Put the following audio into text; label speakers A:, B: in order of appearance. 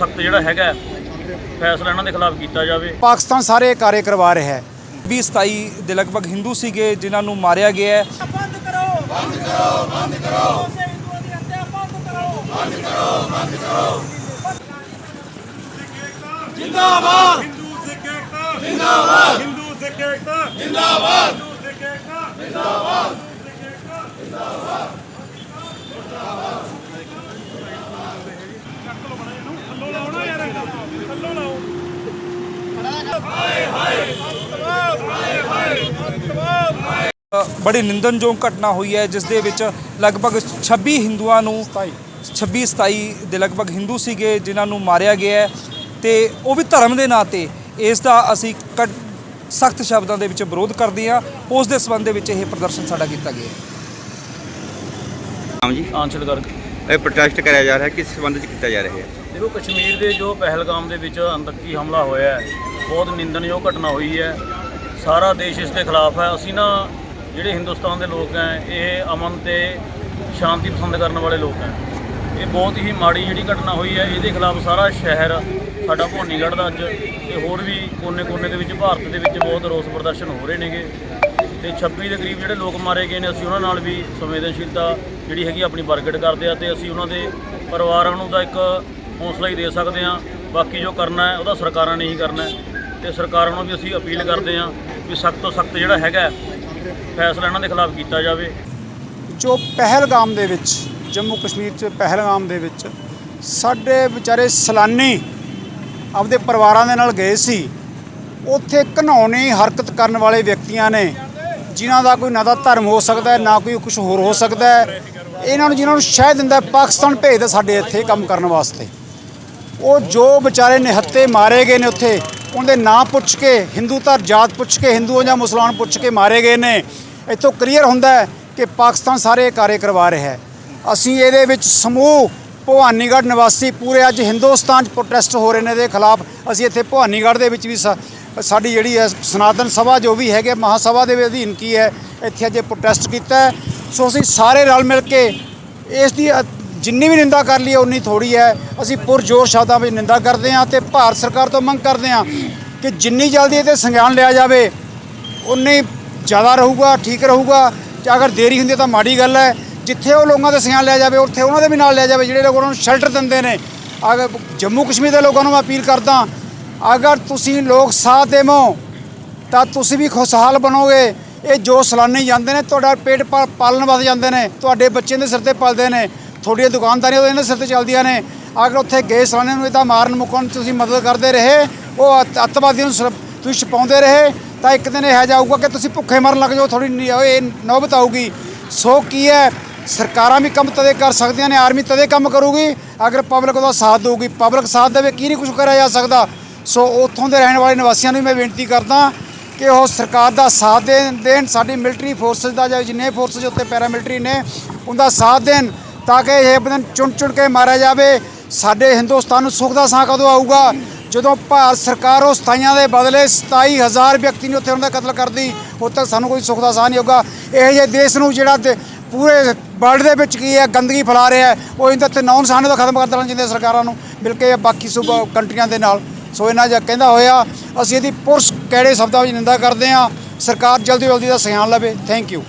A: ਸਖਤ ਜਿਹੜਾ ਹੈਗਾ ਫੈਸਲਾ ਇਹਨਾਂ ਦੇ ਖਿਲਾਫ ਕੀਤਾ ਜਾਵੇ।
B: ਪਾਕਿਸਤਾਨ ਸਾਰੇ ਕਾਰੇ ਕਰਵਾ ਰਿਹਾ ਹੈ।
C: 20 27 ਦੇ ਲਗਭਗ ਹਿੰਦੂ ਸੀਗੇ ਜਿਨ੍ਹਾਂ ਨੂੰ ਮਾਰਿਆ ਗਿਆ ਹੈ।
D: ਬੰਦ ਕਰੋ ਬੰਦ ਕਰੋ ਬੰਦ ਕਰੋ। ਹਿੰਦੂਆਂ ਦੀ ਹੱਤਿਆ ਬੰਦ ਕਰੋ। ਬੰਦ ਕਰੋ ਬੰਦ ਕਰੋ।
E: ਜਿੰਦਾਬਾਦ। ਹਿੰਦੂ ਸਿੱਖ ਏਕਤਾ। ਜਿੰਦਾਬਾਦ। ਹਿੰਦੂ ਸਿੱਖ ਏਕਤਾ। ਜਿੰਦਾਬਾਦ। ਹਿੰਦੂ ਸਿੱਖ ਏਕਤਾ। ਜਿੰਦਾਬਾਦ। ਬੜੀ
C: ਨਿੰਦਨਯੋਗ ਘਟਨਾ ਹੋਈ ਹੈ ਜਿਸ ਦੇ ਵਿੱਚ ਲਗਭਗ 26 ਹਿੰਦੂਆਂ ਨੂੰ 26 27 ਦੇ ਲਗਭਗ ਹਿੰਦੂ ਸੀਗੇ ਜਿਨ੍ਹਾਂ ਨੂੰ ਮਾਰਿਆ ਗਿਆ ਹੈ। ਤੇ ਉਹ ਵੀ ਧਰਮ ਦੇ ਨਾਂ ਤੇ। ਇਸ ਦਾ ਅਸੀਂ ਸਖਤ ਸ਼ਬਦਾਂ ਦੇ ਵਿੱਚ ਵਿਰੋਧ ਕਰਦੇ ਹਾਂ। ਉਸ ਦੇ ਸੰਬੰਧ ਦੇ ਵਿੱਚ ਇਹ ਪ੍ਰਦਰਸ਼ਨ ਸਾਡਾ ਕੀਤਾ ਗਿਆ ਹੈ।
F: ਨਾਮ ਜੀ?
A: ਆਂਚਲ ਕਰਕੇ
F: ਇਹ ਪ੍ਰੋਟੈਸਟ ਕਰਿਆ ਜਾ ਰਿਹਾ ਕਿਸ ਸੰਬੰਧ ਚ ਕੀਤਾ ਜਾ ਰਿਹਾ ਹੈ?
A: ਦੇਖੋ ਕਸ਼ਮੀਰ ਦੇ ਜੋ ਪਹਿਲਗਾਮ ਦੇ ਵਿੱਚ ਅੰਤਕੀ ਹਮਲਾ ਹੋਇਆ ਹੈ ਬਹੁਤ ਨਿੰਦਣਯੋਗ ਘਟਨਾ ਹੋਈ ਹੈ। ਸਾਰਾ ਦੇਸ਼ ਇਸ ਦੇ ਖਿਲਾਫ ਹੈ। ਅਸੀਂ ਨਾ ਜਿਹੜੇ ਹਿੰਦੁਸਤਾਨ ਦੇ ਲੋਕ ਹੈ, ਇਹ ਅਮਨ ਤੇ ਸ਼ਾਂਤੀ ਪਸੰਦ ਕਰਨ ਵਾਲੇ ਲੋਕ ਹੈ। ਇਹ ਬਹੁਤ ਹੀ ਮਾੜੀ ਜਿਹੜੀ ਘਟਨਾ ਹੋਈ ਹੈ, ਇਹਦੇ ਖਿਲਾਫ ਸਾਰਾ ਸ਼ਹਿਰ ਸਾਡਾ ਭੋਨੀਗੜ੍ਹ ਦਾ ਅੱਜ ਤੇ ਹੋਰ ਵੀ ਕੋਨੇ-ਕੋਨੇ ਦੇ ਵਿੱਚ ਭਾਰਤ ਦੇ ਵਿੱਚ ਬਹੁਤ ਰੋਸ ਪ੍ਰਦਰਸ਼ਨ ਹੋ ਰਹੇ ਨੇਗੇ। ਤੇ 26 ਦੇ ਕਰੀਬ ਜਿਹੜੇ ਲੋਕ ਮਾਰੇ ਗਏ ਨੇ, ਅਸੀਂ ਉਹਨਾਂ ਨਾਲ ਵੀ ਸੰਵੇਦਨਸ਼ੀਲਤਾ ਜਿਹੜੀ ਹੈਗੀ ਆਪਣੀ ਪ੍ਰਗਟ ਕਰਦੇ ਆ ਤੇ ਅਸੀਂ ਉਹਨਾਂ ਦੇ ਪਰਿਵਾਰਾਂ ਨੂੰ ਤਾਂ ਇੱਕ ਹੌਸਲਾ ਹੀ ਦੇ ਸਕਦੇ ਆ ਬਾਕੀ ਜੋ ਕਰਨਾ ਹੈ, ਉਹਦਾ ਸਰਕਾਰਾਂ ਨੇ ਹੀ ਕਰਨਾ ਹੈ। ਤੇ ਸਰਕਾਰਾਂ ਨੂੰ ਵੀ ਅਸੀਂ ਅਪੀਲ ਕਰਦੇ ਹਾਂ ਵੀ ਸਖਤ ਤੋਂ ਸਖਤ ਜਿਹੜਾ ਹੈਗਾ ਫੈਸਲਾ ਇਹਨਾਂ ਦੇ ਖਿਲਾਫ ਕੀਤਾ ਜਾਵੇ।
B: ਜੋ ਪਹਿਲਗਾਮ ਦੇ ਵਿੱਚ, ਜੰਮੂ ਕਸ਼ਮੀਰ ਚ ਪਹਿਲਗਾਮ ਦੇ ਵਿੱਚ ਸਾਡੇ ਵਿਚਾਰੇ ਸਲਾਨੀ ਆਪਦੇ ਪਰਿਵਾਰਾਂ ਦੇ ਨਾਲ ਗਏ ਸੀ। ਉੱਥੇ ਘਨੌਣੀ ਹਰਕਤ ਕਰਨ ਵਾਲੇ ਵਿਅਕਤੀਆਂ ਨੇ, ਜਿਨ੍ਹਾਂ ਦਾ ਕੋਈ ਨਾ ਤਾਂ ਧਰਮ ਹੋ ਸਕਦਾ ਹੈ, ਨਾ ਕੋਈ ਕੁਝ ਹੋਰ ਹੋ ਸਕਦਾ ਹੈ, ਇਹਨਾਂ ਨੂੰ ਜਿਨ੍ਹਾਂ ਨੂੰ ਸ਼ਹਿ ਦਿੰਦਾ ਪਾਕਿਸਤਾਨ ਭੇਜਦਾ ਸਾਡੇ ਇੱਥੇ ਕੰਮ ਕਰਨ ਵਾਸਤੇ। ਉਹ ਜੋ ਵਿਚਾਰੇ ਨਿਹੱਤੇ ਮਾਰੇ ਗਏ ਨੇ ਉੱਥੇ ਉਹਦੇ ਨਾਂ ਪੁੱਛ ਕੇ, ਹਿੰਦੂ ਧਰ ਜਾਤ ਪੁੱਛ ਕੇ ਹਿੰਦੂ ਜਾਂ ਮੁਸਲਮਾਨ ਪੁੱਛ ਕੇ ਮਾਰੇ ਗਏ ਨੇ। ਇੱਥੋਂ ਕਲੀਅਰ ਹੁੰਦਾ ਹੈ ਕਿ ਪਾਕਿਸਤਾਨ ਸਾਰੇ ਕਾਰੇ ਕਰਵਾ ਰਿਹਾ ਹੈ। ਅਸੀਂ ਇਹਦੇ ਵਿੱਚ ਸਮੂਹ ਭਵਾਨੀਗੜ੍ਹ ਨਿਵਾਸੀ ਪੂਰੇ ਅੱਜ ਹਿੰਦੁਸਤਾਨ 'ਚ ਪ੍ਰੋਟੈਸਟ ਹੋ ਰਹੇ ਨੇ ਦੇ ਖਿਲਾਫ। ਅਸੀਂ ਇੱਥੇ ਭਵਾਨੀਗੜ੍ਹ ਦੇ ਵਿੱਚ ਵੀ ਸਾ- ਸਾਡੀ ਜਿਹੜੀ ਹੈ ਸਨਾਤਨ ਸਭਾ ਜੋ ਵੀ ਹੈਗੇ ਮਹਾਸਭਾ ਦੇ ਅਧੀਨ ਕੀ ਹੈ, ਇੱਥੇ ਅੱਜ ਪ੍ਰੋਟੈਸਟ ਕੀਤਾ ਸੋ ਅਸੀਂ ਸਾਰੇ ਰਲ ਮਿਲ ਕੇ ਇਸ ਦੀ ਅ- ਜਿੰਨੀ ਵੀ ਨਿੰਦਾ ਕਰ ਲਈਏ, ਉਨੀ ਥੋੜੀ ਹੈ। ਅਸੀਂ ਪੁਰਜੋਰ ਸ਼ਬਦਾਂ ਵਿੱਚ ਨਿੰਦਾ ਕਰਦੇ ਹਾਂ ਤੇ ਭਾਰਤ ਸਰਕਾਰ ਤੋਂ ਮੰਗ ਕਰਦੇ ਹਾਂ ਕਿ ਜਿੰਨੀ ਜਲਦੀ ਇਹਦੇ ਸੰਗਿਆਨ ਲਿਆ ਜਾਵੇ, ਉਨੀ ਜ਼ਿਆਦਾ ਰਹੂਗਾ, ਠੀਕ ਰਹੂਗਾ। ਜੇ ਅਗਰ ਦੇਰੀ ਹੁੰਦੀ ਹੈ ਤਾਂ ਮਾੜੀ ਗੱਲ ਹੈ। ਜਿੱਥੇ ਉਹ ਲੋਕਾਂ ਦੇ ਸੰਗਿਆਨ ਲਿਆ ਜਾਵੇ, ਉੱਥੇ ਉਹਨਾਂ ਦੇ ਵੀ ਨਾਲ ਲਿਆ ਜਾਵੇ, ਜਿਹੜੇ ਲੋਕ ਉਹਨਾਂ ਨੂੰ ਸ਼ੈਲਟਰ ਦਿੰਦੇ ਨੇ। ਅਗਰ ਜੰਮੂ ਕਸ਼ਮੀਰ ਦੇ ਲੋਕਾਂ ਨੂੰ ਮੈਂ ਅਪੀਲ ਕਰਦਾ ਅਗਰ ਤੁਸੀਂ ਲੋਕ ਸਾਥ ਦੇਵੋ, ਤਾਂ ਤੁਸੀਂ ਵੀ ਖੁਸ਼ਹਾਲ ਬਣੋਗੇ। ਇਹ ਜੋ ਸਲਾਨੀ ਜਾਂਦੇ ਨੇ, ਤੁਹਾਡਾ ਪੇਟ ਪਾ- ਪਾਲਣ ਵਾਸਤੇ ਜਾਂਦੇ ਨੇ, ਤੁਹਾਡੇ ਬੱਚਿਆਂ ਦੇ ਸਿਰ ਤੇ ਪਲਦੇ ਨੇ। ਤੁਹਾਡੀਆਂ ਦੁਕਾਨਦਾਰੀਆਂ ਉਹਨਾਂ ਦੇ ਸਿਰ ਤੇ ਚੱਲਦੀਆਂ ਨੇ। ਅਗਰ ਉੱਥੇ ਗਏ ਸਲਾਨੇ ਨੂੰ ਇਦਾਂ ਮਾਰਨ ਮੁੱਕਣ 'ਚ ਤੁਸੀਂ ਮਦਦ ਕਰਦੇ ਰਹੇ, ਉਹ ਅੱਤ- ਅੱਤਵਾਦੀਆਂ ਨੂੰ ਸਿਰ- ਤੁਸੀਂ ਛਪਾਉਂਦੇ ਰਹੇ, ਤਾਂ ਇੱਕ ਦਿਨ ਇਹ ਜਾਊਗਾ ਕਿ ਤੁਸੀਂ ਭੁੱਖੇ ਮਰਨ ਲੱਗ ਜਾਓ ਥੋੜੀ ਇਹ ਨੌਬਤ ਆਊਗੀ। ਸੋ ਕੀ ਹੈ, ਸਰਕਾਰਾਂ ਵੀ ਕੰਮ ਤਦੇ ਕਰ ਸਕਦੀਆਂ ਨੇ, ਆਰਮੀ ਤਦੇ ਕੰਮ ਕਰੂਗੀ, ਅਗਰ ਪਬਲਿਕ ਉਹਦਾ ਸਾਥ ਦੇਊਗੀ। ਪਬਲਿਕ ਸਾਥ ਦੇਵੇ, ਕੀ ਨਹੀਂ ਕੁਝ ਕਰਿਆ ਜਾ ਸਕਦਾ। ਸੋ ਉੱਥੋਂ ਦੇ ਰਹਿਣ ਵਾਲੇ ਨਿਵਾਸੀਆਂ ਨੂੰ ਵੀ ਮੈਂ ਬੇਨਤੀ ਕਰਦਾ ਕਿ ਉਹ ਸਰਕਾਰ ਦਾ ਸਾਥ ਦੇਣ ਦੇਣ, ਸਾਡੀ ਮਿਲਟਰੀ ਫੋਰਸਸ ਦਾ ਜਾਂ ਜਿੰਨੇ ਫੋਰਸਸ ਉੱਤੇ ਪੈਰਾਮਿਲਟਰੀ ਨੇ, ਉਹਦਾ ਸਾਥ ਦੇਣ। ਤਾਂ ਕਿ ਇਹ ਬੰਦਨ ਚੁਣ ਚੁਣ ਕੇ ਮਾਰਿਆ ਜਾਵੇ। ਸਾਡੇ ਹਿੰਦੁਸਤਾਨ ਨੂੰ ਸੁੱਖ ਦਾ ਸਾਹ ਕਦੋਂ ਆਊਗਾ? ਜਦੋਂ ਭਾਰਤ ਸਰਕਾਰ ਉਹ ਸਤਾਈਆਂ ਦੇ ਬਦਲੇ 27000 ਵਿਅਕਤੀ ਨੂੰ ਉੱਥੇ ਉਹਨਾਂ ਦਾ ਕਤਲ ਕਰਦੀ ਉਦੋਂ ਤੱਕ ਸਾਨੂੰ ਕੋਈ ਸੁੱਖ ਦਾ ਸਾਹ ਨਹੀਂ ਹੋਊਗਾ ਇਹ ਜਿਹੇ ਦੇਸ਼ ਨੂੰ ਜਿਹੜਾ ਤੇ ਪੂਰੇ ਵਰਲਡ ਦੇ ਵਿੱਚ ਕੀ ਹੈ, ਗੰਦਗੀ ਫੈਲਾ ਰਿਹਾ ਉਹ ਇਹਨਾਂ ਤੇ ਨੌਨ ਸਾਨੇ ਦਾ ਖਤਮ ਕਰ ਦੇਣਾ ਚਾਹੀਦਾ ਸਰਕਾਰਾਂ ਨੂੰ। ਮਿਲ ਕੇ ਬਾਕੀ ਸੂਬਾ ਕੰਟਰੀਆਂ ਦੇ ਨਾਲ। ਸੋ ਇਹਨਾਂ ਜਿਹਾ ਕਹਿੰਦਾ ਹੋਇਆ, ਅਸੀਂ ਇਹਦੀ ਪੁਰਸ਼ ਕਿਹੜੇ ਸ਼ਬਦਾਂ ਵਿੱਚ ਨਿੰਦਾ ਕਰਦੇ ਹਾਂ। ਸਰਕਾਰ ਜਲਦੀ ਜਲਦੀ ਦਾ ਸੰਗਿਆਨ ਲਵੇ। Thank you